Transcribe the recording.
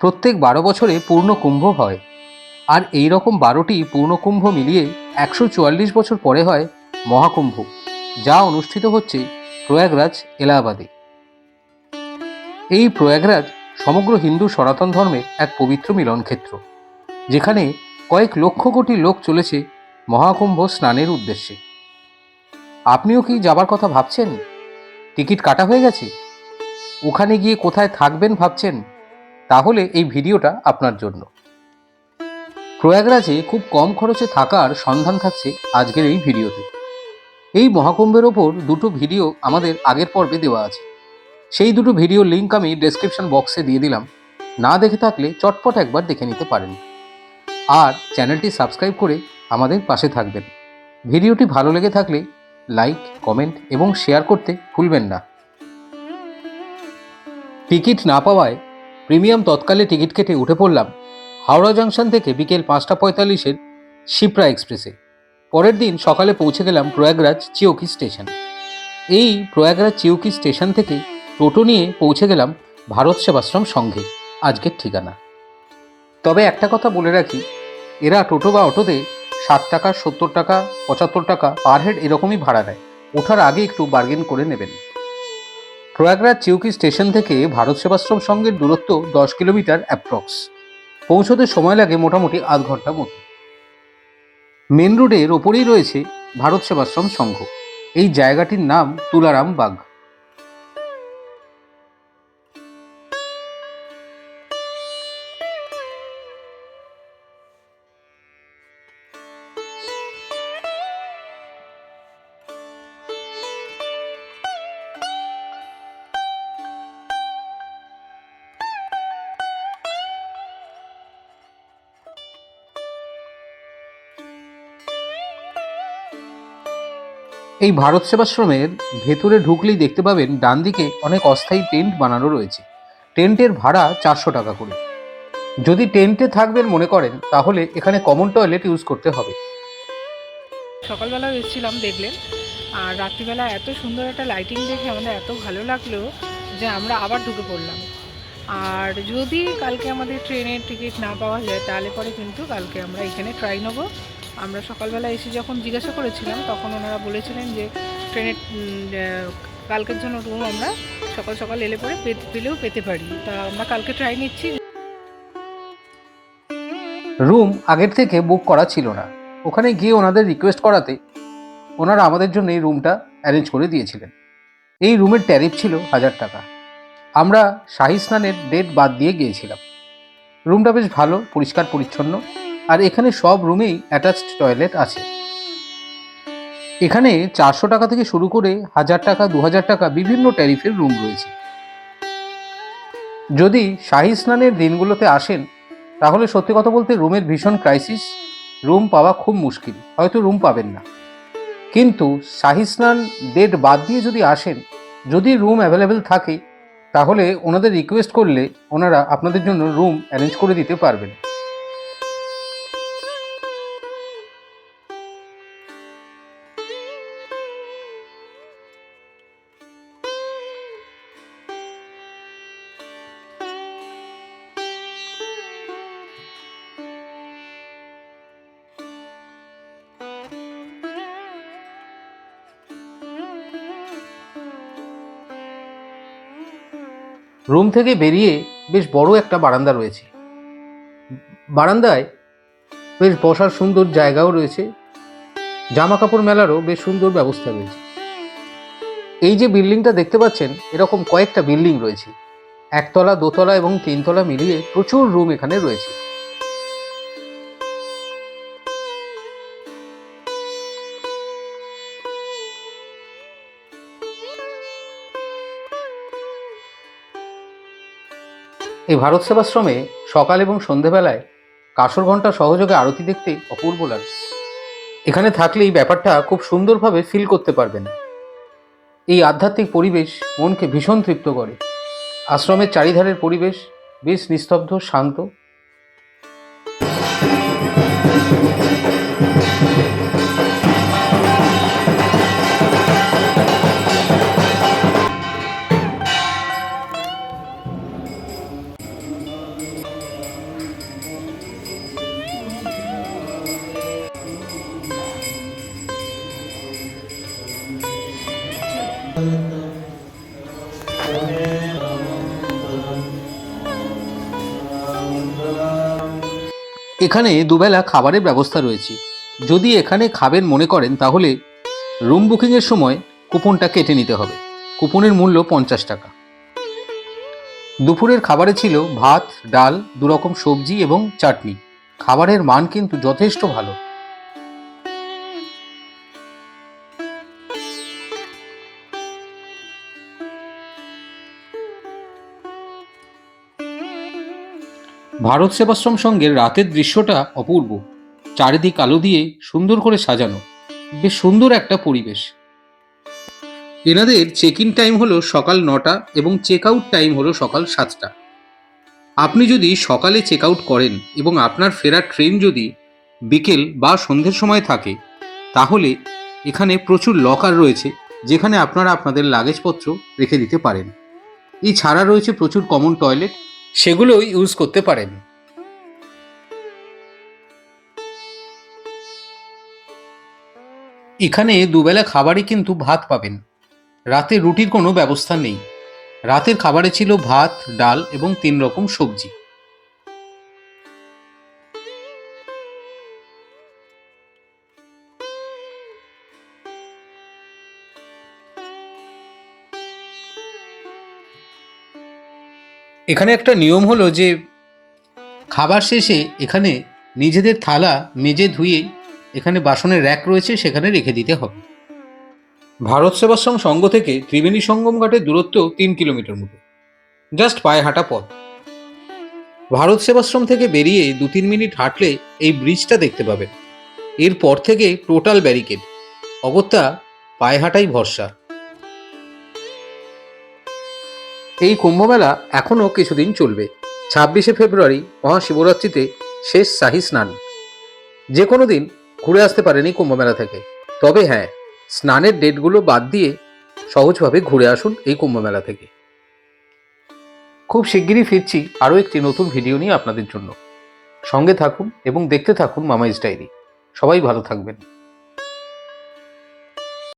প্রত্যেক বারো বছরে পূর্ণ কুম্ভ হয়। আর এই রকম বারোটি পূর্ণকুম্ভ মিলিয়ে একশো চুয়াল্লিশ বছর পরে হয় মহাকুম্ভ, যা অনুষ্ঠিত হচ্ছে প্রয়াগরাজ, এলাহাবাদে। এই প্রয়াগরাজ সমগ্র হিন্দু সনাতন ধর্মের এক পবিত্র মিলনক্ষেত্র, যেখানে কয়েক লক্ষ কোটি লোক চলেছে মহাকুম্ভ স্নানের উদ্দেশ্যে। আপনিও কি যাবার কথা ভাবছেন? টিকিট কাটা হয়ে গেছে? ওখানে গিয়ে কোথায় থাকবেন ভাবছেন? তাহলে এই ভিডিওটা আপনার জন্য। প্রয়াগরাজে খুব কম খরচে থাকার সন্ধান থাকছে আজকের এই ভিডিওতে। এই মহাকুম্ভের ওপর দুটো ভিডিও আমাদের আগের পর্বে দেওয়া আছে। সেই দুটো ভিডিও লিঙ্ক আমি ডেসক্রিপশন বক্সে দিয়ে দিলাম। না দেখে থাকলে চটপট একবার দেখে নিতে পারেন। আর চ্যানেলটি সাবস্ক্রাইব করে আমাদের পাশে থাকবেন। ভিডিওটি ভালো লেগে থাকলে লাইক, কমেন্ট এবং শেয়ার করতে ভুলবেন না। টিকিট না পাওয়ায় প্রিমিয়াম তৎকালে টিকিট কেটে উঠে পড়লাম হাওড়া জাংশন থেকে বিকেল পাঁচটা পঁয়তাল্লিশের শিপ্রা এক্সপ্রেসে। পরের দিন সকালে পৌঁছে গেলাম প্রয়াগরাজ চিওকি স্টেশন। এই প্রয়াগরাজ চিওকি স্টেশন থেকে টোটো নিয়ে পৌঁছে গেলাম ভারত সেবাশ্রম সংঘে, আজকের ঠিকানা। তবে একটা কথা বলে রাখি, এরা টোটো বা অটোতে ষাট টাকা, সত্তর টাকা, পঁচাত্তর টাকা, পার হেড এরকমই ভাড়া নেয়। ওঠার আগে একটু বার্গেন করে নেবেন। প্রয়াগরাজ চিউকি স্টেশন থেকে ভারত সেবাশ্রম সংঘের দূরত্ব দশ কিলোমিটার অ্যাপ্রক্স পৌঁছতে সময় লাগে মোটামুটি আধ ঘণ্টা মতো। মেন রোডের ওপরেই রয়েছে ভারত সেবাশ্রম সংঘ। এই জায়গাটির নাম তুলারাম বাগ। এই ভারত সেবাশ্রমের ভেতরে ঢুকলেই দেখতে পাবেন ডান দিকে অনেক অস্থায়ী টেন্ট বানানো রয়েছে। টেন্টের ভাড়া চারশো টাকা করে। যদি টেন্টে থাকবেন মনে করেন, তাহলে এখানে কমন টয়লেট ইউজ করতে হবে। সকালবেলাও এসেছিলাম দেখলেন, আর রাত্রিবেলা এত সুন্দর একটা লাইটিং দেখে আমাদের এত ভালো লাগল যে আমরা আবার ঢুকে পড়লাম। আর যদি কালকে আমাদের ট্রেনের টিকিট না পাওয়া যায়, তাহলে পরে কিন্তু কালকে আমরা এখানে ট্রাই নেব। আমরা সকালবেলা এসে যখন জিজ্ঞাসা করেছিলাম, তখন ওনারা বলেছিলেন যে, ট্রেনের কালকের জন্য রুম আমরা সকাল সকাল এলে পরে পেলেও পেতে পারি। তা আমরা কালকে ট্রাই নিচ্ছি। রুম আগের থেকে বুক করা ছিল না। ওখানে গিয়ে ওনাদের রিকোয়েস্ট করাতে ওনারা আমাদের জন্য এই রুমটা অ্যারেঞ্জ করে দিয়েছিলেন। এই রুমের ট্যারিফ ছিল হাজার টাকা। আমরা শাহী স্নানের ডেট বাদ দিয়ে গিয়েছিলাম। রুমটা বেশ ভালো, পরিষ্কার, পরিচ্ছন্ন। আর এখানে সব রুমেই অ্যাটাচড টয়লেট আছে। এখানে চারশো টাকা থেকে শুরু করে হাজার টাকা, দু হাজার টাকা বিভিন্ন ট্যারিফের রুম রয়েছে। যদি শাহী স্নানের দিনগুলোতে আসেন, তাহলে সত্যি কথা বলতে রুমের ভীষণ ক্রাইসিস রুম পাওয়া খুব মুশকিল, হয়তো রুম পাবেন না। কিন্তু শাহী স্নান ডেট বাদ দিয়ে যদি আসেন, যদি রুম অ্যাভেলেবেল থাকে, তাহলে ওনাদের রিকোয়েস্ট করলে ওনারা আপনাদের জন্য রুম অ্যারেঞ্জ করে দিতে পারবেন। রুম থেকে বেরিয়ে বেশ বড় একটা বারান্দা রয়েছে। বারান্দায় বেশ বসার সুন্দর জায়গাও রয়েছে। জামা কাপড় মেলারও বেশ সুন্দর ব্যবস্থা রয়েছে। এই যে বিল্ডিংটা দেখতে পাচ্ছেন, এরকম কয়েকটা বিল্ডিং রয়েছে। একতলা, দোতলা এবং তিনতলা মিলিয়ে প্রচুর রুম এখানে রয়েছে। এই ভারত সেবাশ্রমে সকাল এবং সন্ধেবেলায় কাসর ঘণ্টা সহযোগে আরতি দেখতে অপূর্ব লাগে। এখানে থাকলে এই ব্যাপারটা খুব সুন্দরভাবে ফিল করতে পারবেন। এই আধ্যাত্মিক পরিবেশ মনকে ভীষণ তৃপ্ত করে। আশ্রমের চারিধারের পরিবেশ বেশ নিস্তব্ধ, শান্ত। এখানে দুবেলা খাবারের ব্যবস্থা রয়েছে। যদি এখানে খাবেন মনে করেন, তাহলে রুম বুকিংয়ের সময় কুপনটা কেটে নিতে হবে। কুপনের মূল্য পঞ্চাশ টাকা। দুপুরের খাবারে ছিল ভাত, ডাল, দুরকম সবজি এবং চাটনি। খাবারের মান কিন্তু যথেষ্ট ভালো। ভারত সেবাশ্রম সঙ্গের রাতের দৃশ্যটা অপূর্ব। চারিদিক আলো দিয়ে সুন্দর করে সাজানো। বেশ সুন্দর একটা পরিবেশ। এনাদের চেক ইন টাইম হলো সকাল নটা এবং চেক আউট টাইম হলো সকাল সাতটা। আপনি যদি সকালে চেক আউট করেন এবং আপনার ফেরার ট্রেন যদি বিকেল বা সন্ধ্যের সময় থাকে, তাহলে এখানে প্রচুর লকার রয়েছে, যেখানে আপনারা আপনাদের লাগেজপত্র রেখে দিতে পারেন। এছাড়া রয়েছে প্রচুর কমন টয়লেট সেগুলোও ইউজ করতে পারেন। এখানে দুবেলা খাবারই কিন্তু ভাত পাবেন। রাতে রুটির কোনো ব্যবস্থা নেই। রাতের খাবারে ছিল ভাত, ডাল এবং তিন রকম সবজি। এখানে একটা নিয়ম হলো যে খাবার শেষে এখানে নিজেদের থালা মেজে ধুয়ে এখানে বাসনের র্যাক রয়েছে, সেখানে রেখে দিতে হবে। ভারত সেবাশ্রম সংঘ থেকে ত্রিবেণী সঙ্গম ঘাটের দূরত্ব তিন কিলোমিটার মতো। জাস্ট পায়ে হাঁটা পথ। ভারত সেবাশ্রম থেকে বেরিয়ে দু তিন মিনিট হাঁটলে এই ব্রিজটা দেখতে পাবেন। এরপর থেকে টোটাল ব্যারিকেড। অগত্যা পায়ে হাঁটাই ভরসা। এই কুম্ভমেলা এখনও কিছুদিন চলবে। ছাব্বিশে ফেব্রুয়ারি মহাশিবরাত্রিতে শেষ শাহী স্নান। যে কোনো দিন ঘুরে আসতে পারেন কুম্ভমেলা থেকে। তবে হ্যাঁ স্নানের ডেটগুলো বাদ দিয়ে সহজভাবে ঘুরে আসুন এই কুম্ভমেলা থেকে। খুব শিগগিরই ফিরছি আরও একটি নতুন ভিডিও নিয়ে আপনাদের জন্য। সঙ্গে থাকুন এবং দেখতে থাকুন মামাইজ ডায়েরি। সবাই ভালো থাকবেন।